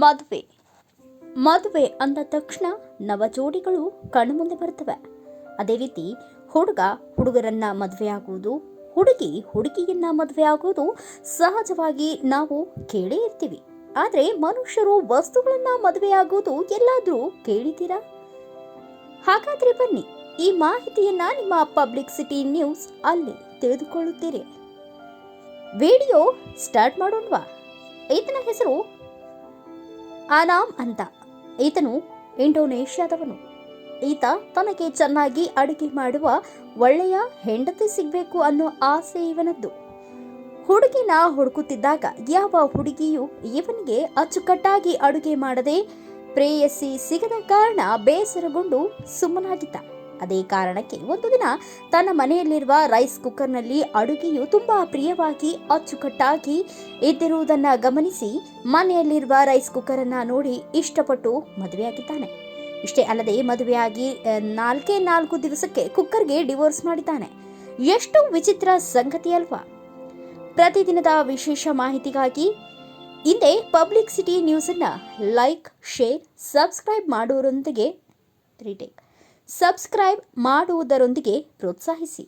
ಮದುವೆ. ಮದುವೆ ಅಂದ ತಕ್ಷಣ ನವ ಜೋಡಿಗಳು ಕಣ್ಮುಂದೆ ಬರ್ತವೆ ಅದೇ ರೀತಿ ಹುಡುಗ ಹುಡುಗರನ್ನ ಮದುವೆಯಾಗುವುದು, ಹುಡುಗಿ ಹುಡುಗಿಯನ್ನ ಮದುವೆಯಾಗುವುದು ಸಹಜವಾಗಿ ನಾವು ಕೇಳೇ ಇರ್ತೀವಿ. ಆದರೆ ಮನುಷ್ಯರು ವಸ್ತುಗಳನ್ನ ಮದುವೆಯಾಗುವುದು ಎಲ್ಲಾದರೂ ಕೇಳಿದ್ದೀರಾ? ಹಾಗಾದ್ರೆ ಬನ್ನಿ, ಈ ಮಾಹಿತಿಯನ್ನ ನಿಮ್ಮ ಪಬ್ಲಿಕ್ ಸಿಟಿ ನ್ಯೂಸ್ ಅಲ್ಲಿ ತಿಳಿದುಕೊಳ್ಳುತ್ತೀರಿ. Video start ಮಾಡೋಣವಾ. ಈತನ ಹೆಸರು ಆನಾಮ್ ಅಂತ. ಈತನು ಇಂಡೋನೇಷ್ಯಾದವನು. ಈತ ತನಗೆ ಚೆನ್ನಾಗಿ ಅಡುಗೆ ಮಾಡುವ ಒಳ್ಳೆಯ ಹೆಂಡತಿ ಸಿಗಬೇಕು ಅನ್ನೋ ಆಸೆ ಇವನದ್ದು. ಹುಡುಗಿನ ಹುಡುಕುತ್ತಿದ್ದಾಗ ಯಾವ ಹುಡುಗಿಯು ಇವನಿಗೆ ಅಚ್ಚುಕಟ್ಟಾಗಿ ಅಡುಗೆ ಮಾಡದೆ ಪ್ರೇಯಸಿ ಸಿಗದ ಕಾರಣ ಬೇಸರಗೊಂಡು ಸುಮ್ಮನಾಗಿದ್ದ. ಅದೇ ಕಾರಣಕ್ಕೆ ಒಂದು ದಿನ ತನ್ನ ಮನೆಯಲ್ಲಿರುವ ರೈಸ್ ಕುಕ್ಕರ್ನಲ್ಲಿ ಅಡುಗೆಯು ತುಂಬಾ ಪ್ರಿಯವಾಗಿ ಅಚ್ಚುಕಟ್ಟಾಗಿ ಇದ್ದಿರುವುದನ್ನು ಗಮನಿಸಿ ಮನೆಯಲ್ಲಿರುವ ರೈಸ್ ಕುಕ್ಕರ್ ಅನ್ನ ನೋಡಿ ಇಷ್ಟಪಟ್ಟು ಮದುವೆಯಾಗಿದ್ದಾನೆ. ಇಷ್ಟೇ ಅಲ್ಲದೆ ಮದುವೆಯಾಗಿ ನಾಲ್ಕೇ ನಾಲ್ಕು ದಿವಸಕ್ಕೆ ಕುಕ್ಕರ್ಗೆ ಡಿವೋರ್ಸ್ ಮಾಡಿದ್ದಾನೆ. ಎಷ್ಟು ವಿಚಿತ್ರ ಸಂಗತಿ ಅಲ್ವಾ? ಪ್ರತಿದಿನದ ವಿಶೇಷ ಮಾಹಿತಿಗಾಗಿ ಹಿಂದೆ ಪಬ್ಲಿಕ್ ಸಿಟಿ ನ್ಯೂಸನ್ನು ಲೈಕ್, ಶೇರ್, ಸಬ್ಸ್ಕ್ರೈಬ್ ಮಾಡುವುದರೊಂದಿಗೆ ರೀಟೇಕ್ ಸಬ್ಸ್ಕ್ರೈಬ್ ಮಾಡುವುದರೊಂದಿಗೆ ಪ್ರೋತ್ಸಾಹಿಸಿ.